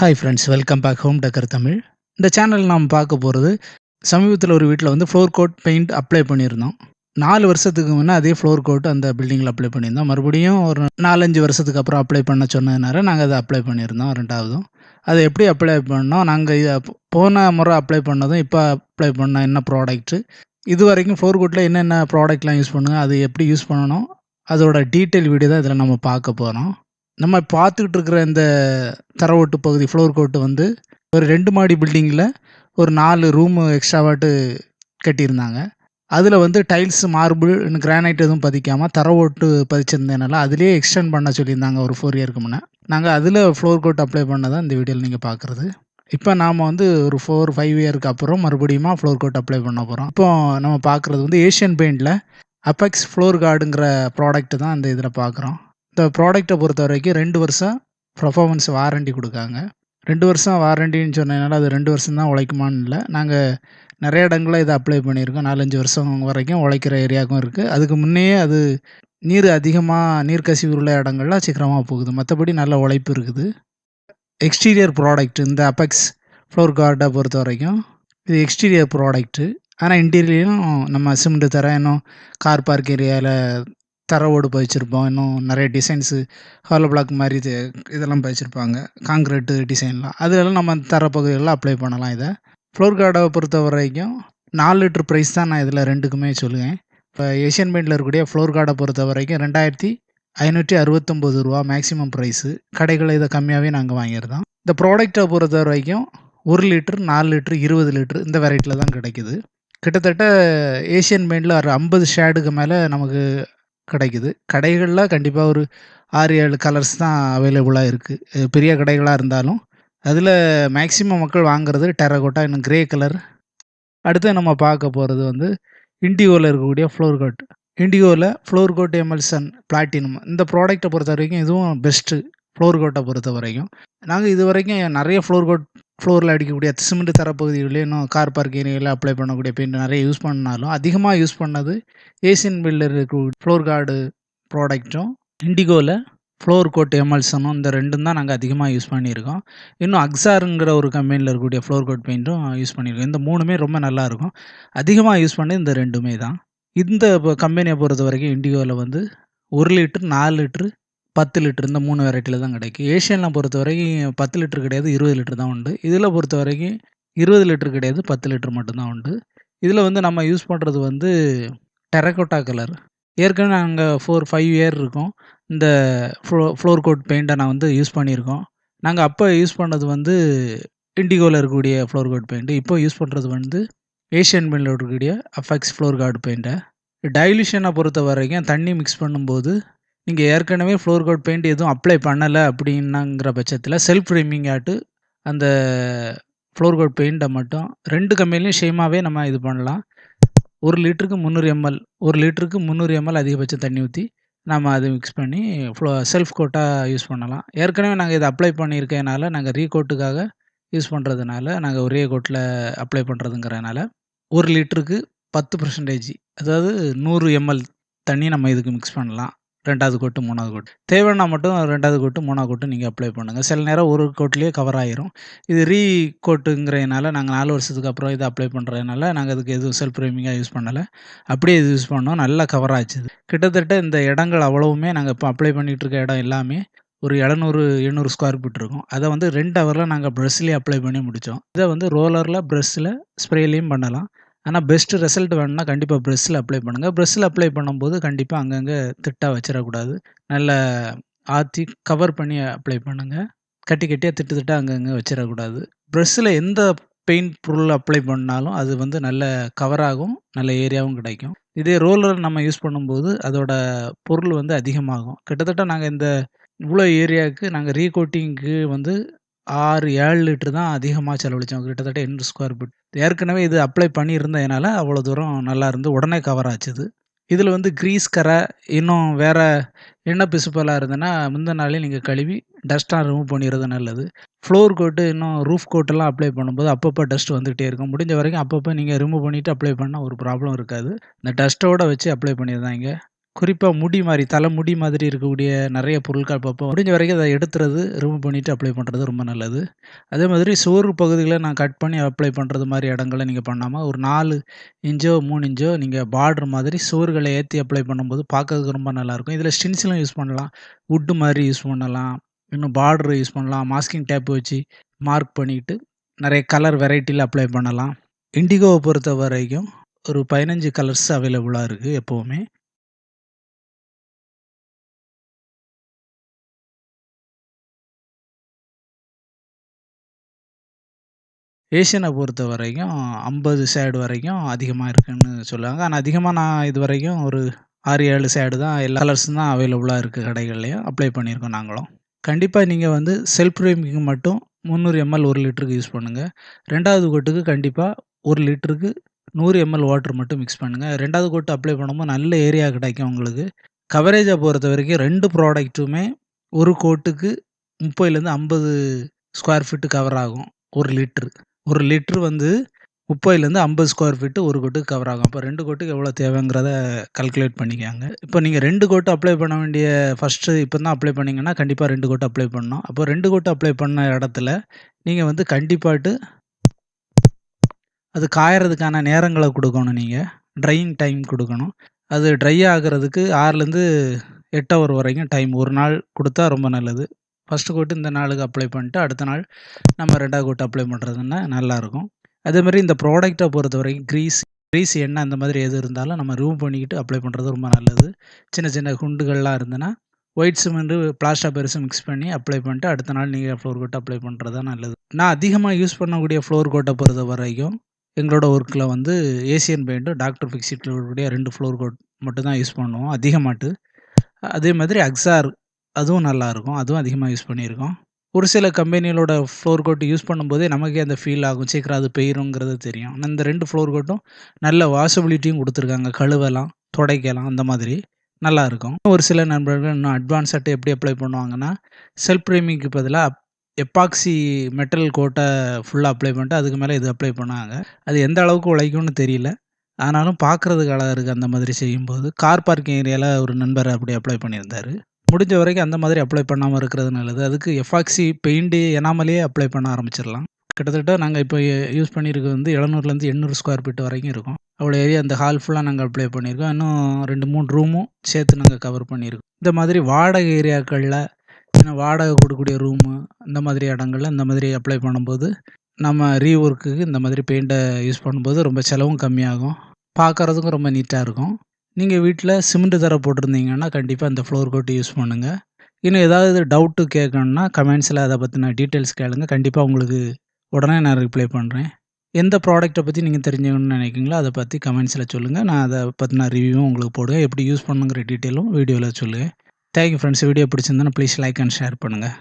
Hi friends welcome back home decor Tamil இந்த channel நாம் பார்க்க போகிறது சமீபத்தில் ஒரு வீட்டில் வந்து ஃப்ளோர் கோட் பெயிண்ட் அப்ளை பண்ணியிருந்தோம். நாலு வருஷத்துக்கு முன்னே அதே ஃப்ளோர் கோட் அந்த பில்டிங்கில் அப்ளை பண்ணியிருந்தோம். மறுபடியும் ஒரு நாலஞ்சு வருஷத்துக்கு அப்புறம் அப்ளை பண்ண சொன்னதுனால நாங்கள் அதை அப்ளை பண்ணியிருந்தோம் ரெண்டாவதும். அதை எப்படி அப்ளை பண்ணோம்? நாங்கள் இதை போன முறை அப்ளை பண்ணதும் இப்போ அப்ளை பண்ண என்ன ப்ராடக்ட்டு இது வரைக்கும் ஃப்ளோர் கோட்டில் என்னென்ன ப்ராடக்ட்லாம் யூஸ் பண்ணுங்க அது எப்படி யூஸ் பண்ணணும்? அதோட டீட்டெயில் வீடியோ தான் இதில் நம்ம பார்க்க போகிறோம் நம்ம பார்த்துக்கிட்டு இருக்கிற இந்த தரவோட்டு பகுதி ஃப்ளோர் கோட்டு வந்து ஒரு ரெண்டு மாடி பில்டிங்கில் ஒரு நாலு ரூமு எக்ஸ்ட்ராவாட்டு கட்டியிருந்தாங்க. அதில் வந்து டைல்ஸ் மார்பிள் கிரானைட் எதுவும் பதிக்காமல் தர ஓட்டு பதிச்சிருந்ததுனால அதிலே எக்ஸ்டெண்ட் பண்ண சொல்லியிருந்தாங்க ஒரு ஃபோர் இயருக்கு முன்னே. நாங்கள் அதில் ஃப்ளோர் கோட் அப்ளை பண்ணதான் இந்த வீடியோவில் நீங்கள் பார்க்குறது. இப்போ நாம் வந்து ஒரு ஃபோர் ஃபைவ் இயருக்கு அப்புறம் மறுபடியும் ஃப்ளோர் கோட் அப்ளை பண்ண போகிறோம் இப்போ நம்ம பார்க்குறது வந்து ஏஷியன் பெயிண்டில் அப்பெக்ஸ் ஃப்ளோர் கார்டுங்கிற ப்ராடக்ட் தான் அந்த இதில் பார்க்குறோம். இந்த ப்ராடக்ட்டை பொறுத்த வரைக்கும் ரெண்டு வருஷம் பர்ஃபார்மன்ஸ் வாரண்டி கொடுக்காங்க. ரெண்டு வருஷம் வாரண்டின்னு சொன்னதுனால அது ரெண்டு வருஷம் தான் உழைக்குமான்னு இல்லை. நாங்கள் நிறைய இடங்களில் இதை அப்ளை பண்ணியிருக்கோம். நாலஞ்சு வருஷம் வரைக்கும் உழைக்கிற ஏரியாவுக்கும் இருக்குது அதுக்கு முன்னையே அது நீர் அதிகமாக நீர் கசிவு உள்ள இடங்கள்லாம் சீக்கிரமாக போகுது. மற்றபடி நல்ல உழைப்பு இருக்குது. எக்ஸ்டீரியர் ப்ராடக்ட் இந்த அப்பெக்ஸ் ஃப்ளோர் கார்டை பொறுத்த வரைக்கும் இது எக்ஸ்டீரியர் ப்ராடக்ட்டு ஆனால் இன்டீரியரும் நம்ம சிமெண்ட் தர இன்னும் கார் பார்க் ஏரியாவில் தர ஓடு பதிச்சிருப்போம். இன்னும் நிறைய டிசைன்ஸு ஹாலோ பிளாக் மாதிரி இது இதெல்லாம் பதிச்சிருப்பாங்க. காங்கிரீட்டு டிசைன்லாம் அதிலெல்லாம் நம்ம தர பகுதிகளில் அப்ளை பண்ணலாம் இதை. ஃப்ளோர் கார்டை பொறுத்த வரைக்கும் நாலு லிட்டர் ப்ரைஸ் தான் நான் இதில் ரெண்டுக்குமே சொல்லுவேன். இப்போ ஏஷியன் பெயிண்டில் இருக்கக்கூடிய ஃப்ளோர் கார்டை பொறுத்த வரைக்கும் ரெண்டாயிரத்தி ஐநூற்றி அறுபத்தொம்போது ரூபா மேக்ஸிமம் ப்ரைஸு கடைகளில் இதை கம்மியாகவே நாங்கள் வாங்கியிருந்தோம். இந்த ப்ராடக்ட்டை பொறுத்த வரைக்கும் ஒரு லிட்டர் நாலு லிட்டர் இருபது லிட்டர் இந்த வெரைட்டியில் தான் கிடைக்குது. கிட்டத்தட்ட ஏஷியன் பெயிண்டில் ஒரு ஐம்பது ஷேடுக்கு மேலே நமக்கு கிடைக்குது. கடைகளில் கண்டிப்பாக ஒரு ஆறு ஏழு கலர்ஸ் தான் அவைலபிளாக இருக்குது பெரிய கடைகளாக இருந்தாலும் அதில் மேக்சிமம் மக்கள் வாங்குறது டெரகோட்டா இன்னும் கிரே கலர் அடுத்து நம்ம பார்க்க போகிறது வந்து இண்டிகோவில் இருக்கக்கூடிய ஃப்ளோர் கோட் இண்டிகோவில் ஃப்ளோர் கோட் எமல்சன் பிளாட்டினம் இந்த ப்ராடக்ட்டை பொறுத்த வரைக்கும் இதுவும் பெஸ்ட்டு ஃப்ளோர் கோட்டை பொறுத்த வரைக்கும் நாங்கள் இது வரைக்கும் நிறைய ஃப்ளோர் கோட் ஃப்ளோரில் அடிக்கக்கூடிய சிமெண்ட் தரப்பகுதிகளில் இன்னும் கார் பார்க் ஏரியாவில் அப்ளை பண்ணக்கூடிய பெயிண்ட் நிறைய யூஸ் பண்ணாலும் அதிகமாக யூஸ் பண்ணது ஏசியன் பில்டர் இருக்கக்கூடிய ஃப்ளோர் கார்டு ப்ராடக்ட்டும் இண்டிகோவில் ஃப்ளோர் கோட் எமல்சனும் இந்த ரெண்டும் தான் நாங்கள் அதிகமாக யூஸ் பண்ணியிருக்கோம். இன்னும் அக்ஸாருங்கிற ஒரு கம்பெனியில் இருக்கக்கூடிய ஃப்ளோர் கோட் பெயிண்ட்டும் யூஸ் பண்ணியிருக்கோம். இந்த மூணுமே ரொம்ப நல்லாயிருக்கும் அதிகமாக யூஸ் பண்ணது இந்த ரெண்டுமே தான். இந்த கம்பெனியை பொறுத்த வரைக்கும் இண்டிகோவில் வந்து ஒரு லிட்டர் நாலு லிட்ரு பத்து லிட்டர் இந்த மூணு வெரைட்டியில் தான் கிடைக்கும். ஏஷியனில் பொறுத்த வரைக்கும் பத்து லிட்டர் கிடையாது இருபது லிட்டர் தான் உண்டு. இதில் பொறுத்த வரைக்கும் இருபது லிட்டர் கிடையாது பத்து லிட்டர் மட்டும்தான் உண்டு. இதில் வந்து நம்ம யூஸ் பண்ணுறது வந்து டெரக்கோட்டா கலர் ஏற்கனவே நாங்கள் ஃபோர் ஃபைவ் இயர் இருக்கோம். இந்த ஃப்ளோ ஃப்ளோர் கோட் பெயிண்ட்டை நான் வந்து யூஸ் பண்ணியிருக்கோம். நாங்கள் அப்போ யூஸ் பண்ணது வந்து இண்டிகோவில் இருக்கக்கூடிய ஃப்ளோர் கோட் பெயிண்ட்டு இப்போ யூஸ் பண்ணுறது வந்து ஏஷியன் பெயிண்டில் இருக்கக்கூடிய அஃபெக்ஸ் ஃப்ளோர் கார்டு பெயிண்ட்டை டைல்யூஷனை பொறுத்த வரைக்கும் தண்ணி மிக்ஸ் பண்ணும்போது நீங்கள் ஏற்கனவே ஃப்ளோர் கோட் பெயிண்ட் எதுவும் அப்ளை பண்ணலை அப்படின்னாங்கிற பட்சத்தில் செல்ஃப் ரிமிங் ஆட்டு அந்த ஃப்ளோர் கோட் பெயிண்ட்டை மட்டும் ரெண்டு கம்பெனிலையும் சேமாகவே நம்ம இது பண்ணலாம். ஒரு லிட்டருக்கு முந்நூறு எம்எல் ஒரு லிட்டருக்கு முந்நூறு எம்எல் அதிகபட்சம் தண்ணி ஊற்றி நம்ம அதை மிக்ஸ் பண்ணி ஃப்ளோ செல்ஃப் கோட்டாக யூஸ் பண்ணலாம். ஏற்கனவே நாங்கள் இதை அப்ளை பண்ணியிருக்கனால நாங்கள் ரீகோட்டுக்காக யூஸ் பண்ணுறதுனால நாங்கள் ஒரே கோட்டில் அப்ளை பண்ணுறதுங்கிறனால ஒரு லிட்டருக்கு பத்து பர்சன்டேஜ் அதாவது நூறு எம்எல் தண்ணி நம்ம இதுக்கு மிக்ஸ் பண்ணலாம். ரெண்டாவது கோட்டு மூணாவது கோட்டு. தேவைன்னா மட்டும் ரெண்டாவது கோட்டு மூணாவது கோட்டு நீங்கள் அப்ளை பண்ணுங்கள் சில நேரம் ஒரு கோட்லேயே கவர் ஆயிரும். இது ரீ கோட்டுங்கிறதுனால நாங்கள் நாலு வருஷத்துக்கு அப்புறம் இதை அப்ளை பண்ணுறதுனால நாங்கள் அதுக்கு எதுவும் செல்ஃப் ப்ரைமிங்காக யூஸ் பண்ணலை. அப்படியே இது யூஸ் பண்ணோம். நல்லா கவர் ஆச்சுது. கிட்டத்தட்ட இந்த இடங்கள் அவ்வளவுமே நாங்கள் இப்போ அப்ளை பண்ணிகிட்டு இருக்க இடம் எல்லாமே ஒரு எழுநூறு எண்ணூறு ஸ்கொயர் ஃபீட் இருக்கும். அதை வந்து ரெண்டு ஹவரில் நாங்கள் ப்ரெஷ்லேயே அப்ளை பண்ணி முடித்தோம் இதை வந்து ரோலரில் ப்ரெஷ்ஷில் ஸ்ப்ரேலையும் பண்ணலாம். ஆனால் பெஸ்ட்டு ரிசல்ட் வேணும்னா கண்டிப்பாக ப்ரெஸ்ஸில் அப்ளை பண்ணுங்கள் ப்ரெஸ்ஸில் அப்ளை பண்ணும்போது கண்டிப்பாக அங்கங்கே திட்டாக வச்சிடக்கூடாது. நல்ல ஆற்றி கவர் பண்ணி அப்ளை பண்ணுங்கள் கட்டி கட்டியாக திட்டு திட்டாக அங்கங்கே வச்சிடக்கூடாது. ப்ரெஸ்ஸில் எந்த பெயிண்ட் பொருள் அப்ளை பண்ணாலும் அது வந்து நல்ல கவராகும் நல்ல ஏரியாவும் கிடைக்கும். இதே ரோலர் நம்ம யூஸ் பண்ணும்போது அதோட பொருள் வந்து அதிகமாகும். கிட்டத்தட்ட நாங்கள் இந்த இவ்வளோ ஏரியாவுக்கு நாங்கள் ரீகோட்டிங்க்கு வந்து ஆறு ஏழு லிட்டர் தான் அதிகமாக செலவழித்தோம் கிட்டத்தட்ட எண்ணூறு ஸ்கொயர் ஃபீட் ஏற்கனவே இது அப்ளை பண்ணியிருந்ததுனால அவ்வளோ தூரம் நல்லா இருந்து உடனே கவர் ஆச்சுது. இதில் வந்து க்ரீஸ் கரை இன்னும் வேறு எண்ணெய் பிசுப்பெல்லாம் இருந்ததுன்னா முந்தின நாளே நீங்கள் கழுவி டஸ்ட்டாக ரிமூவ் பண்ணிடுறது நல்லது. ஃப்ளோர் கோட்டு இன்னும் ரூஃப் கோட்டெல்லாம் அப்ளை பண்ணும்போது அப்பப்போ டஸ்ட் வந்துகிட்டே இருக்கும். முடிஞ்ச வரைக்கும் அப்பப்போ நீங்கள் ரிமூவ் பண்ணிவிட்டு அப்ளை பண்ணால் ஒரு ப்ராப்ளம் இருக்காது. இந்த டஸ்ட்டோடு வச்சு அப்ளை பண்ணியிருந்தாங்க குறிப்பாக முடி மாதிரி தலை முடி மாதிரி இருக்கக்கூடிய நிறைய பொருட்கள் பார்ப்போம் முடிஞ்ச வரைக்கும் அதை எடுத்துறது, ரிமூவ் பண்ணிவிட்டு அப்ளை பண்ணுறது ரொம்ப நல்லது. அதே மாதிரி சோறு பகுதிகளை நான் கட் பண்ணி அப்ளை பண்ணுறது மாதிரி இடங்களை நீங்கள் பண்ணாமல் ஒரு நாலு இன்ச்சோ, மூணு இன்ச்சோ நீங்கள் பார்டர் மாதிரி சோறுகளை ஏற்றி அப்ளை பண்ணும்போது பார்க்கறதுக்கு ரொம்ப நல்லாயிருக்கும். இதில் ஸ்டின்ஸ்லாம் யூஸ் பண்ணலாம். வுட்டு மாதிரி யூஸ் பண்ணலாம். இன்னும் பார்டர் யூஸ் பண்ணலாம். மாஸ்கிங் டேப் வச்சு மார்க் பண்ணிட்டு, நிறைய கலர் வெரைட்டியில் அப்ளை பண்ணலாம். இண்டிகோவை பொறுத்த வரைக்கும் ஒரு 15 கலர்ஸ் அவைலபிளாக இருக்குது எப்போவுமே ஏஷியனை பொறுத்த வரைக்கும் ஐம்பது சேடு வரைக்கும் அதிகமாக இருக்குன்னு சொல்லுவாங்க. ஆனால் அதிகமாக நான் இது வரைக்கும் ஒரு 6, 7 ஷேடு தான் எல்லா கலர்ஸும் தான் அவைலபிளாக இருக்குது கடைகள்லையும் அப்ளை பண்ணியிருக்கோம் நாங்களும். கண்டிப்பாக நீங்கள் வந்து செல்ஃப் ப்ரீமியம்க்கு மட்டும் 300 எம்எல் ஒரு லிட்டருக்கு யூஸ் பண்ணுங்கள் ரெண்டாவது கோட்டுக்கு கண்டிப்பாக ஒரு லிட்டருக்கு நூறு எம்எல் வாட்டர் மட்டும் மிக்ஸ் பண்ணுங்கள் ரெண்டாவது கோட்டு அப்ளை பண்ணும்போது நல்ல ஏரியா கிடைக்கும் உங்களுக்கு. கவரேஜை பொறுத்த வரைக்கும் ரெண்டு ப்ராடக்ட்டுமே ஒரு கோட்டுக்கு 30லேருந்து 50 ஸ்கொயர் ஃபீட்டு கவர் ஆகும். ஒரு லிட்ரு ஒரு லிட்ரு வந்து 30லேருந்து 50 ஸ்கொயர் ஃபீட்டு ஒரு கோட்டுக்கு கவர் ஆகும். அப்போ ரெண்டு கோட்டுக்கு எவ்வளோ தேவைங்கிறத கல்குலேட் பண்ணிக்கங்க. இப்போ நீங்கள் ரெண்டு கோட்டு அப்ளை பண்ண வேண்டிய ஃபர்ஸ்ட்டு இப்போ தான் அப்ளை பண்ணீங்கன்னா, கண்டிப்பா 2 கோட் அப்ளை பண்ணணும். அப்போ 2 கோட் அப்ளை பண்ண இடத்துல, நீங்கள் வந்து கண்டிப்பாட்டு அது காயறதுக்கான நேரங்களை கொடுக்கணும் நீங்கள் ட்ரையிங் டைம் கொடுக்கணும் அது ட்ரை ஆகுறதுக்கு 6லேருந்து 8 ஹவர் வரைக்கும் டைம் ஒரு நாள் கொடுத்தா ரொம்ப நல்லது. ஃபர்ஸ்ட்டு கோட் இந்த நாளுக்கு அப்ளை பண்ணிட்டு, அடுத்த நாள் நம்ம ரெண்டாவது கோட் அப்ளை பண்ணுறதுன்னா நல்லாயிருக்கும். அதேமாதிரி இந்த ப்ராடக்ட்டை பொறுத்த வரைக்கும் க்ரீஸ் க்ரீஸ் எண்ணெய் அந்த மாதிரி எது இருந்தாலும் நம்ம ரிமூவ் பண்ணிக்கிட்டு அப்ளை பண்ணுறது ரொம்ப நல்லது. சின்ன சின்ன குண்டுகள்லாம் இருந்ததுன்னா, ஒயிட் சிமெண்ட்டு பிளாஸ்டா பெருசு மிக்ஸ் பண்ணி அப்ளை பண்ணிட்டு, அடுத்த நாள் நீங்கள் ஃப்ளோர் கோட்டை அப்ளை பண்ணுறது தான் நல்லது. நான் அதிகமாக யூஸ் பண்ணக்கூடிய ஃப்ளோர் கோட்ட பொறுத்தவரைக்கும், எங்களோட ஒர்க்கில் வந்து ஏசியன் பெயிண்ட்டும், டாக்டர் ஃபிக்ஸிட்டில் இருக்கக்கூடிய ரெண்டு ஃப்ளோர் கோட் மட்டும் தான் யூஸ் பண்ணுவோம் அதிகமாட்டு. அதே மாதிரி அக்ஸார் அதுவும் நல்லாயிருக்கும். அதுவும் அதிகமாக யூஸ் பண்ணியிருக்கோம். ஒரு சில கம்பெனிகளோட ஃப்ளோர் கோட் யூஸ் பண்ணும்போதே நமக்கே அந்த ஃபீல் ஆகும். சீக்கிரம் அது பெயருங்கிறது தெரியும். ஆனா இந்த ரெண்டு ஃப்ளோர் கோட்டும் நல்ல வாஷபிலிட்டியும் கொடுத்துருக்காங்க கழுவலாம், துடைக்கலாம் அந்த மாதிரி நல்லாயிருக்கும். ஒரு சில நண்பர்கள் இன்னும் அட்வான்ஸாட்டு எப்படி அப்ளை பண்ணுவாங்கன்னா, செல்ஃப் ப்ரேமிங்க்கு பதிலாக எப்பாக்ஸி மெட்டல் கோட்டை ஃபுல்லாக அப்ளை பண்ணிட்டு, அதுக்கு மேலே இது அப்ளை பண்ணுவாங்க. அது எந்த அளவுக்கு உழைக்கும்னு தெரியல. ஆனாலும் பார்க்குறதுக்கு அழகாக இருக்குது அந்த மாதிரி செய்யும்போது. கார் பார்க்கிங் ஏரியாவில் ஒரு நண்பர் அப்படி அப்ளை பண்ணியிருந்தார் முடிஞ்ச வரைக்கும் அந்த மாதிரி அப்ளை பண்ணாமல் இருக்கிறது நல்லது. அதுக்கு எஃபாக்சி பெயிண்ட் எனாமலேயே அப்ளை பண்ண ஆரம்பிச்சிடலாம் கிட்டத்தட்ட நாங்கள் இப்போ யூஸ் பண்ணியிருக்க வந்து 700லேருந்து 800 ஸ்கொயர் ஃபீட் வரைக்கும் இருக்கும். அவ்வளோ ஏரியா அந்த ஹால் ஃபுல்லாக நாங்கள் அப்ளை பண்ணியிருக்கோம். இன்னும் 2, 3 ரூமும் சேர்த்து நாங்கள் கவர் பண்ணியிருக்கோம். இந்த மாதிரி வாடகை ஏரியாக்களில் ஏன்னா வாடகை கொடுக்கக்கூடிய ரூமு, இந்த மாதிரி இடங்கள்ல இந்த மாதிரி அப்ளை பண்ணும்போது, நம்ம ரீவொர்க்குக்கு இந்த மாதிரி பெயிண்ட்டை யூஸ் பண்ணும்போது ரொம்ப செலவும் கம்மியாகும். பார்க்கறதுக்கும் ரொம்ப நீட்டாக இருக்கும். நீங்கள் வீட்டில் சிமெண்ட் தரை போட்டிருந்தீங்கன்னா, கண்டிப்பாக அந்த ஃப்ளோர் கோட் யூஸ் பண்ணுங்கள் இன்னும் ஏதாவது டவுட்டு கேட்கணுன்னா கமெண்ட்ஸில் அதை பற்றின டீட்டெயில்ஸ் கேளுங்க. கண்டிப்பாக உங்களுக்கு உடனே நான் ரிப்ளை பண்ணுறேன் எந்த ப்ராடக்ட்டை பற்றி நீங்கள் தெரிஞ்சுக்கணும்னு நினைக்கிறீங்களோ, அதை பற்றி கமெண்ட்ஸில் சொல்லுங்கள் நான் அதை பற்றின ரிவ்யூவும் உங்களுக்கு போடுவேன். எப்படி யூஸ் பண்ணுங்கிற டீட்டெயிலும் வீடியோவில் சொல்லுவேன். தேங்க் யூ வீடியோ பிடிச்சிருந்தேன்னா ப்ளீஸ் லைக் அண்ட் ஷேர் பண்ணுங்கள்